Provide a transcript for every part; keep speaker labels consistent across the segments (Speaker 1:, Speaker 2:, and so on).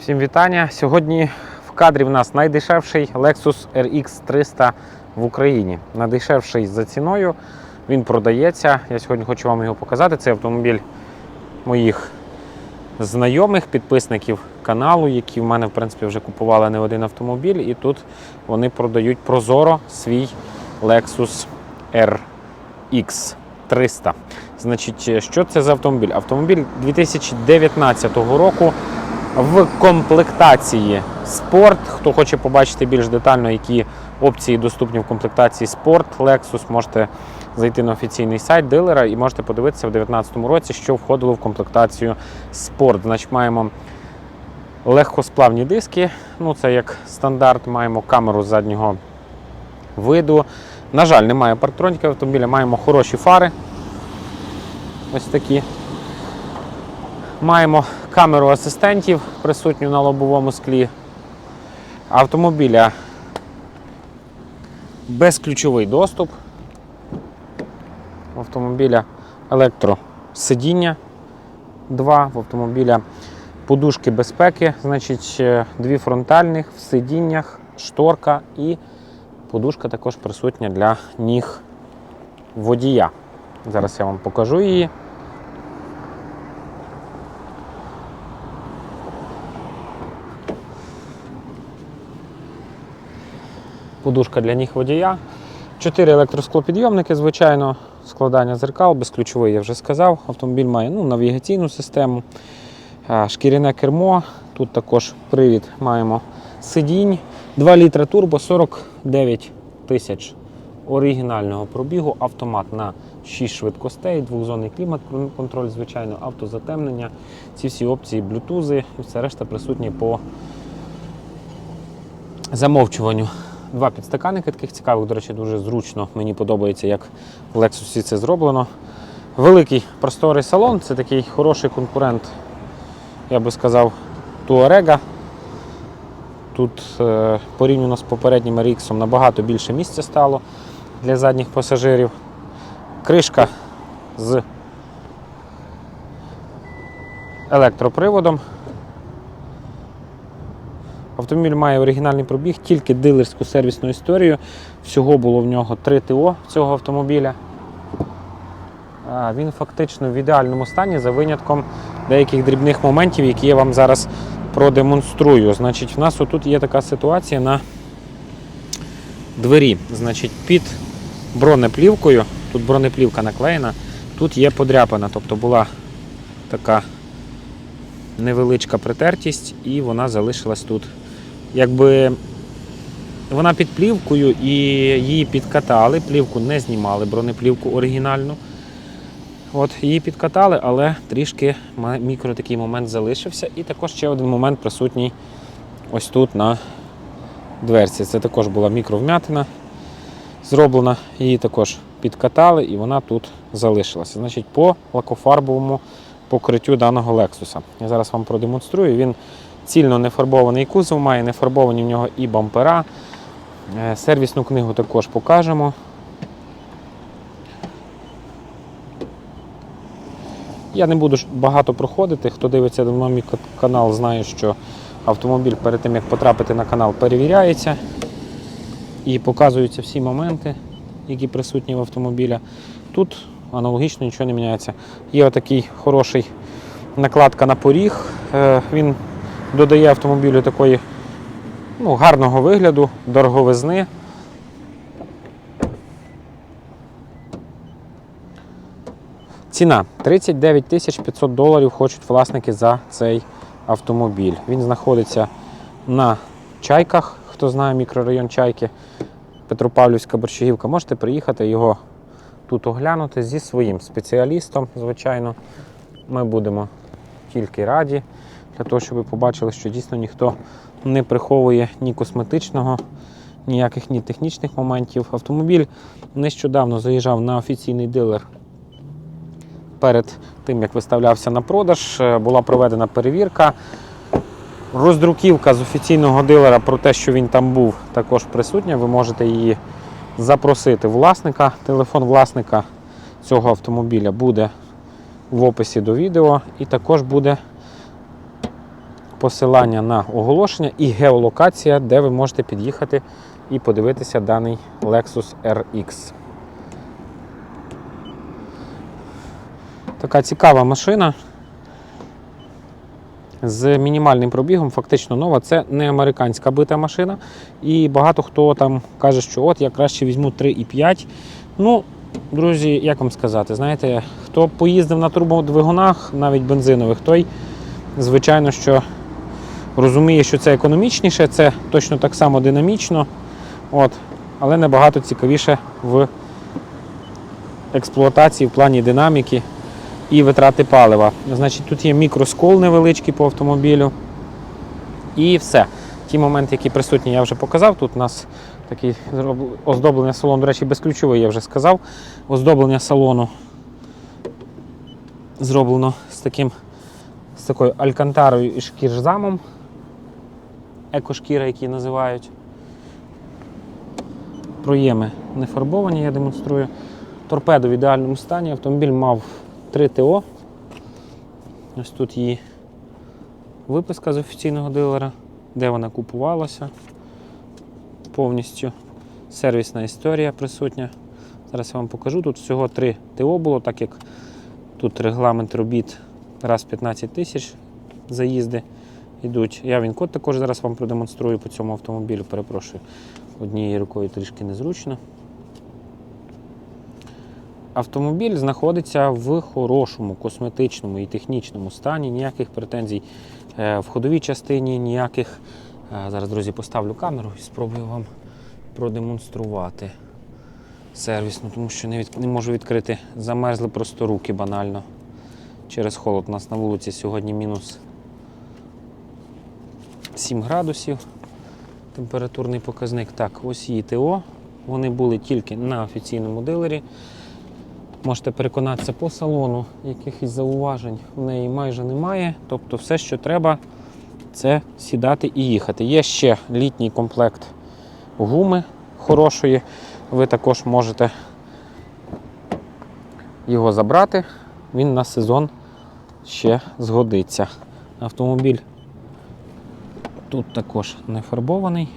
Speaker 1: Всім вітання. Сьогодні в кадрі в нас найдешевший Lexus RX 300 в Україні. Найдешевший за ціною. Він продається. Я сьогодні хочу вам його показати. Це автомобіль моїх знайомих, підписників каналу, які в мене в принципі вже купували не один автомобіль. І тут вони продають прозоро свій Lexus RX 300. Значить, що це за автомобіль? Автомобіль 2019 року в комплектації спорт. Хто хоче побачити більш детально, які опції доступні в комплектації спорт Lexus, можете зайти на офіційний сайт дилера і можете подивитися в 2019 році, що входило в комплектацію спорт. Значить, маємо легкосплавні диски. Ну, це як стандарт, маємо камеру заднього виду. На жаль, немає парктроніки автомобіля, маємо хороші фари. Ось такі. Маємо камеру асистентів, присутню на лобовому склі. Автомобіля безключовий доступ. В автомобіля електросидіння 2, в автомобіля подушки безпеки, значить, е, дві фронтальних в сидіннях, шторка і подушка також присутня для ніг водія. Зараз я вам покажу її. Подушка для ніг водія. Чотири електросклопідйомники, звичайно, складання зеркал, безключовий, я вже сказав. Автомобіль має ну, навігаційну систему, шкіряне кермо. Тут також привід маємо сидінь. 2 літра турбо, 49 тисяч оригінального пробігу, автомат на 6 швидкостей, двохзонний клімат-контроль, звичайно, автозатемнення. Ці всі опції, блютузи і все решта присутні по замовчуванню. Два підстаканники таких цікавих, до речі, дуже зручно. Мені подобається, як в Lexus це зроблено. Великий просторий салон це такий хороший конкурент, я би сказав, Touareg. Тут е, порівняно з попереднім RX набагато більше місця стало для задніх пасажирів. Кришка з електроприводом. Автомобіль має оригінальний пробіг, тільки дилерську сервісну історію. Всього було в нього 3 ТО цього автомобіля. Він фактично в ідеальному стані за винятком деяких дрібних моментів, які я вам зараз продемонструю. Значить, в нас отут є така ситуація на двері. Значить, під бронеплівкою, тут бронеплівка наклеєна, тут є подряпина, тобто була така невеличка притертість, і вона залишилась тут. Якби вона під плівкою і її підкатали, плівку не знімали, бронеплівку оригінальну. От, Її підкатали, але трішки мікро такий момент залишився. І також ще один момент присутній ось тут на дверці. Це також була мікровмятина зроблена, її також підкатали і вона тут залишилася. Значить, по лакофарбовому покриттю даного Lexus. Я зараз вам продемонструю. Він цільно не фарбований кузов, має не фарбовані в нього і бампера. Е, Сервісну книгу також покажемо. Я не буду багато проходити. Хто дивиться давно мій канал, знає, що автомобіль перед тим, як потрапити на канал, перевіряється і показуються всі моменти, які присутні в автомобіля. Тут аналогічно нічого не міняється. Є отакий хороший накладка на поріг. Е, Він додає автомобілю такої ну, гарного вигляду, дороговизни. Ціна 39 тисяч 500 доларів хочуть власники за цей автомобіль. Він знаходиться на чайках, хто знає мікрорайон Чайки, Петропавлівська Борщагівка. Можете приїхати його тут оглянути зі своїм спеціалістом, звичайно. Ми будемо тільки раді для того, щоб ви побачили, що дійсно ніхто не приховує ні косметичного, ніяких ні технічних моментів. Автомобіль нещодавно заїжджав на офіційний дилер перед тим, як виставлявся на продаж, е, була проведена перевірка. Роздруківка з офіційного дилера про те, що він там був, також присутня. Ви можете її запросити власника. Телефон власника цього автомобіля буде в описі до відео, і також буде посилання на оголошення і геолокація, де ви можете під'їхати і подивитися даний Lexus RX. Така цікава машина з мінімальним пробігом, фактично нова. Це не американська бита машина. І багато хто там каже, що от я краще візьму 3,5. Ну, друзі, як вам сказати, знаєте, хто поїздив на турбодвигунах, навіть бензинових, той, звичайно, що розуміє, що це економічніше, це точно так само динамічно, от, але набагато цікавіше в експлуатації в плані динаміки і витрати палива. Значить, тут є мікроскол невеличкий по автомобілю. І все. Ті моменти, які присутні, я вже показав. Тут у нас такий оздоблення салону, до речі, безключовий, я вже сказав. Оздоблення салону зроблено з таким з такою алькантарою і шкірзамом. Екошкіра, які називають. Проєми не фарбовані, я демонструю. Торпеда в ідеальному стані. Автомобіль мав 3 ТО. Ось тут її виписка з офіційного дилера, де вона купувалася. Повністю сервісна історія присутня. Зараз я вам покажу. Тут всього 3 ТО було, так як тут регламент робіт раз 15 тисяч заїзди йдуть. Я він код також зараз вам продемонструю по цьому автомобілю. Перепрошую, однією рукою трішки незручно. Автомобіль знаходиться в хорошому косметичному і технічному стані, ніяких претензій е, в ходовій частині, ніяких. Е, Зараз, друзі, поставлю камеру і спробую вам продемонструвати сервісно, тому що не, від... не можу відкрити. Замерзли просто руки банально через холод. У нас на вулиці сьогодні мінус 7 градусів. Температурний показник. Так, ось її ТО. Вони були тільки на офіційному дилері. Можете переконатися по салону, якихось зауважень в неї майже немає. Тобто все, що треба, це сідати і їхати. Є ще літній комплект гуми хорошої. Ви також можете його забрати. Він на сезон ще згодиться. Автомобіль тут також не фарбований.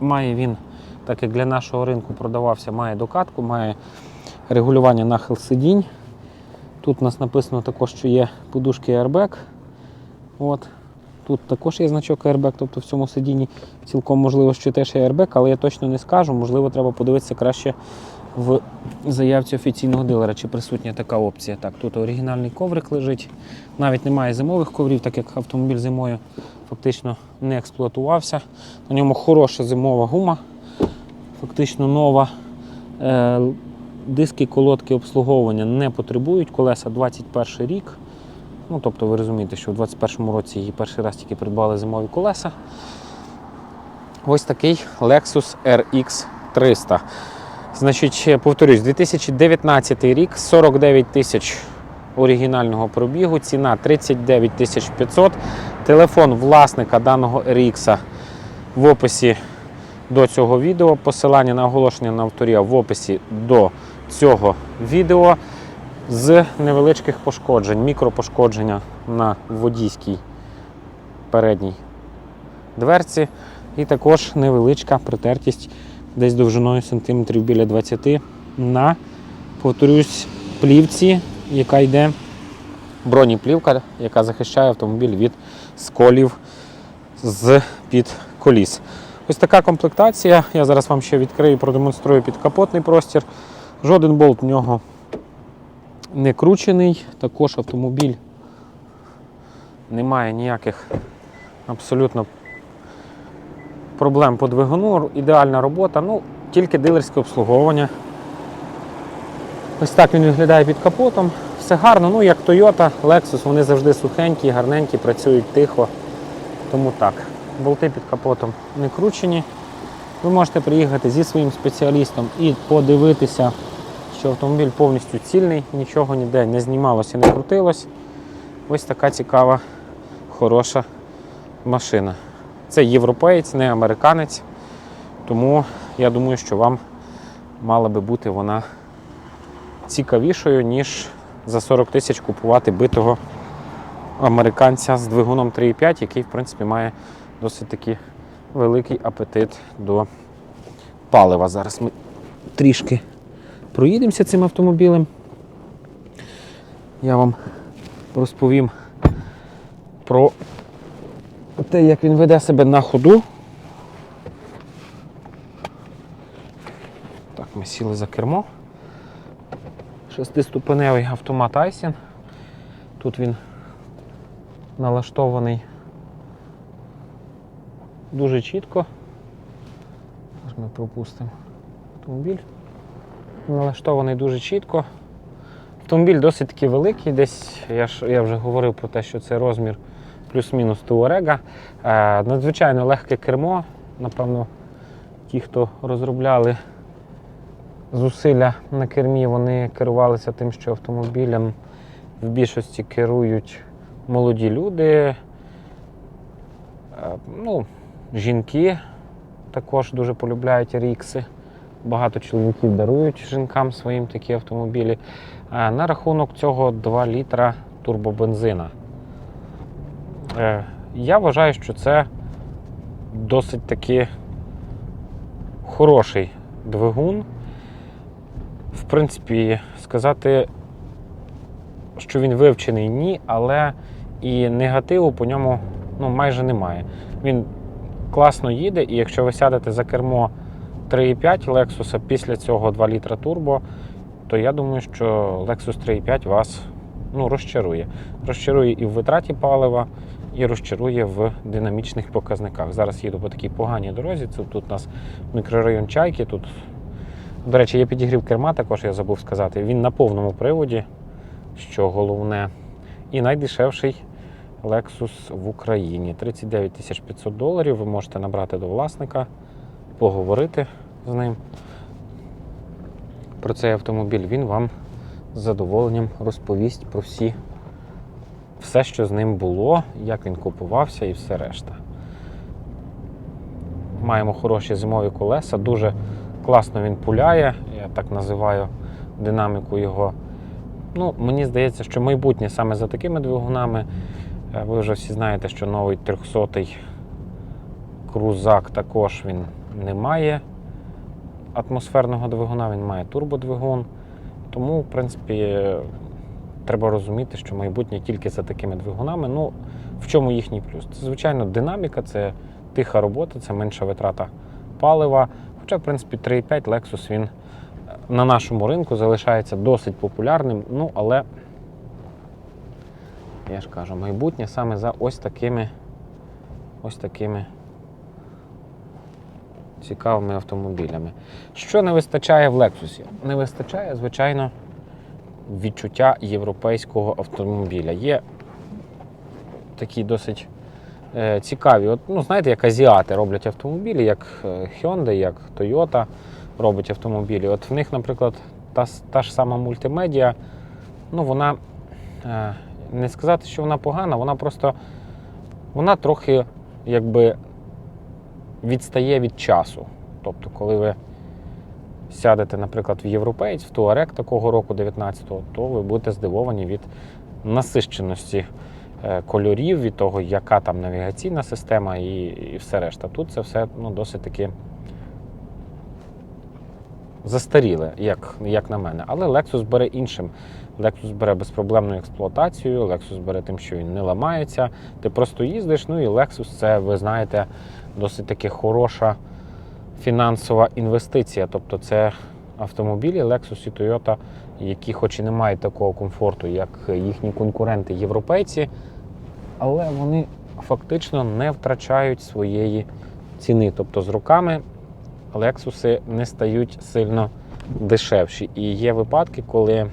Speaker 1: Має він, так як для нашого ринку продавався, має докатку, має регулювання нахил сидінь. Тут у нас написано також, що є подушки airbag. От. Тут також є значок airbag, тобто в цьому сидінні цілком можливо, що теж є airbag, але я точно не скажу. Можливо, треба подивитися краще в заявці офіційного дилера, чи присутня така опція. Так, тут оригінальний коврик лежить. Навіть немає зимових коврів, так як автомобіль зимою фактично не експлуатувався. На ньому хороша зимова гума, фактично нова. Е, Диски колодки обслуговування не потребують. Колеса 21 рік. Ну, тобто ви розумієте, що в 21 році її перший раз тільки придбали зимові колеса. Ось такий Lexus RX 300. Значить, повторюсь, 2019 рік, 49 тисяч оригінального пробігу, ціна 39 тисяч 500. Телефон власника даного RX в описі до цього відео. Посилання на оголошення на авторія в описі до цього відео з невеличких пошкоджень, мікропошкодження на водійській передній дверці, і також невеличка притертість десь довжиною сантиметрів біля 20 на, повторюсь, плівці, яка йде бронеплівка, яка захищає автомобіль від сколів з під коліс. Ось така комплектація. Я зараз вам ще відкрию, продемонструю підкапотний простір. Жоден болт в нього не кручений. Також автомобіль не має ніяких абсолютно проблем по двигуну. Ідеальна робота, ну, тільки дилерське обслуговування. Ось так він виглядає під капотом. Все гарно, ну як Toyota, Lexus, вони завжди сухенькі, гарненькі, працюють тихо. Тому так. Болти під капотом не кручені. Ви можете приїхати зі своїм спеціалістом і подивитися, що автомобіль повністю цільний, нічого ніде не знімалося, не крутилось. Ось така цікава, хороша машина. Це європеєць, не американець. Тому я думаю, що вам мала би бути вона цікавішою, ніж за 40 тисяч купувати битого американця з двигуном 3,5, який, в принципі, має досить таки великий апетит до палива. Зараз ми трішки проїдемося цим автомобілем. Я вам розповім про те, як він веде себе на ходу. Так, ми сіли за кермо. Шестиступеневий автомат Айсін. Тут він налаштований дуже чітко. Зараз ми пропустимо автомобіль. Налаштований дуже чітко. Автомобіль досить таки великий, десь я ж я вже говорив про те, що це розмір плюс-мінус Туарега. Е, надзвичайно легке кермо. Напевно, ті, хто розробляли зусилля на кермі, вони керувалися тим, що автомобілем в більшості керують молоді люди, е, ну, жінки також дуже полюбляють рікси. Багато чоловіків дарують жінкам своїм такі автомобілі. Е, На рахунок цього 2 літра турбобензина. Е, Я вважаю, що це досить таки хороший двигун. В принципі, сказати, що він вивчений, ні, але і негативу по ньому ну, майже немає. Він класно їде, і якщо ви сядете за кермо 3,5 Lexus після цього 2 літра турбо, то я думаю, що Lexus 3,5 вас ну, розчарує. Розчарує і в витраті палива, і розчарує в динамічних показниках. Зараз їду по такій поганій дорозі. Це тут у нас мікрорайон Чайки. Тут, до речі, є підігрів керма, також я забув сказати. Він на повному приводі, що головне, і найдешевший Lexus в Україні. 39 500 доларів. Ви можете набрати до власника, поговорити з ним про цей автомобіль. Він вам з задоволенням розповість про всі, все, що з ним було, як він купувався і все решта. Маємо хороші зимові колеса, дуже класно він пуляє, я так називаю динаміку його. Ну, мені здається, що майбутнє саме за такими двигунами. Е, Ви вже всі знаєте, що новий 300-й крузак також він не має атмосферного двигуна, він має турбодвигун. Тому, в принципі, треба розуміти, що майбутнє тільки за такими двигунами. Ну, в чому їхній плюс? Це, звичайно, динаміка, це тиха робота, це менша витрата палива. Хоча, в принципі, 3,5 Lexus він е, на нашому ринку залишається досить популярним. Ну, але я ж кажу, майбутнє саме за ось такими ось такими цікавими автомобілями. Що не вистачає в Lexus? Не вистачає, звичайно, відчуття європейського автомобіля. Є такі досить е, цікаві. От, ну, знаєте, як азіати роблять автомобілі, як е, Hyundai, як Toyota робить автомобілі. От в них, наприклад, та, та ж сама мультимедіа, ну вона е, не сказати, що вона погана, вона просто вона трохи якби відстає від часу. Тобто, коли ви сядете, наприклад, в європейць, в Туарек такого року 19-го, то ви будете здивовані від насищеності е, кольорів, від того, яка там навігаційна система і, і все решта. Тут це все ну, досить таки застаріле, як, як на мене. Але Lexus бере іншим. Lexus бере безпроблемну експлуатацію, Lexus бере тим, що він не ламається. Ти просто їздиш, ну і Lexus це, ви знаєте, досить таки хороша фінансова інвестиція. Тобто це автомобілі Lexus і Toyota, які хоч і не мають такого комфорту, як їхні конкуренти європейці, але вони фактично не втрачають своєї ціни. Тобто з роками Lexus не стають сильно дешевші. І є випадки, коли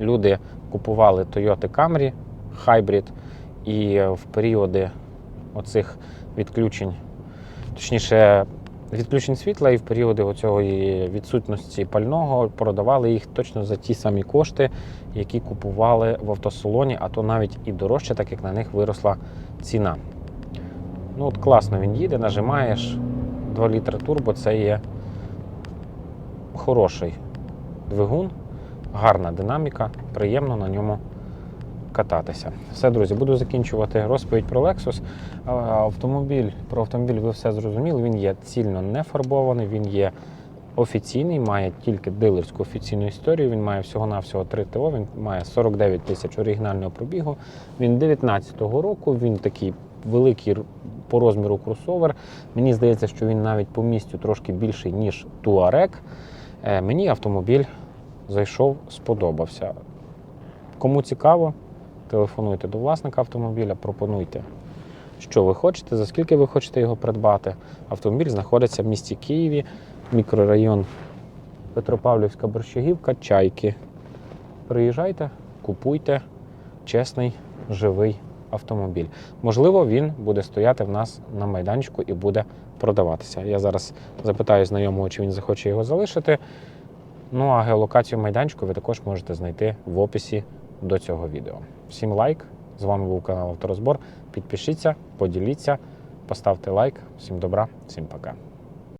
Speaker 1: люди купували Toyota Camry Hybrid і в періоди оцих відключень, точніше, відключень світла і в періоди оцього відсутності пального продавали їх точно за ті самі кошти, які купували в автосалоні, а то навіть і дорожче, так як на них виросла ціна. Ну от Класно він їде, нажимаєш 2 літри турбо, це є хороший двигун, гарна динаміка, приємно на ньому кататися. Все, друзі, буду закінчувати розповідь про Lexus. Автомобіль про автомобіль ви все зрозуміли. Він є цільно не фарбований, він є офіційний, має тільки дилерську офіційну історію. Він має всього-навсього 3 ТО, він має 49 тисяч оригінального пробігу. Він 19-го року, він такий великий по розміру кросовер. Мені здається, що він навіть по місцю трошки більший, ніж Touareg. Е, Мені автомобіль зайшов, сподобався. Кому цікаво, телефонуйте до власника автомобіля, пропонуйте, що ви хочете, за скільки ви хочете його придбати. Автомобіль знаходиться в місті Києві, мікрорайон Петропавлівська Борщагівка, Чайки. Приїжджайте, купуйте чесний, живий автомобіль. Можливо, він буде стояти в нас на майданчику і буде продаватися. Я зараз запитаю знайомого, чи він захоче його залишити. Ну а геолокацію майданчику ви також можете знайти в описі до цього відео. Всім лайк! З вами був канал Авторозбор. Підпишіться, поділіться, поставте лайк. Всім добра, всім пока.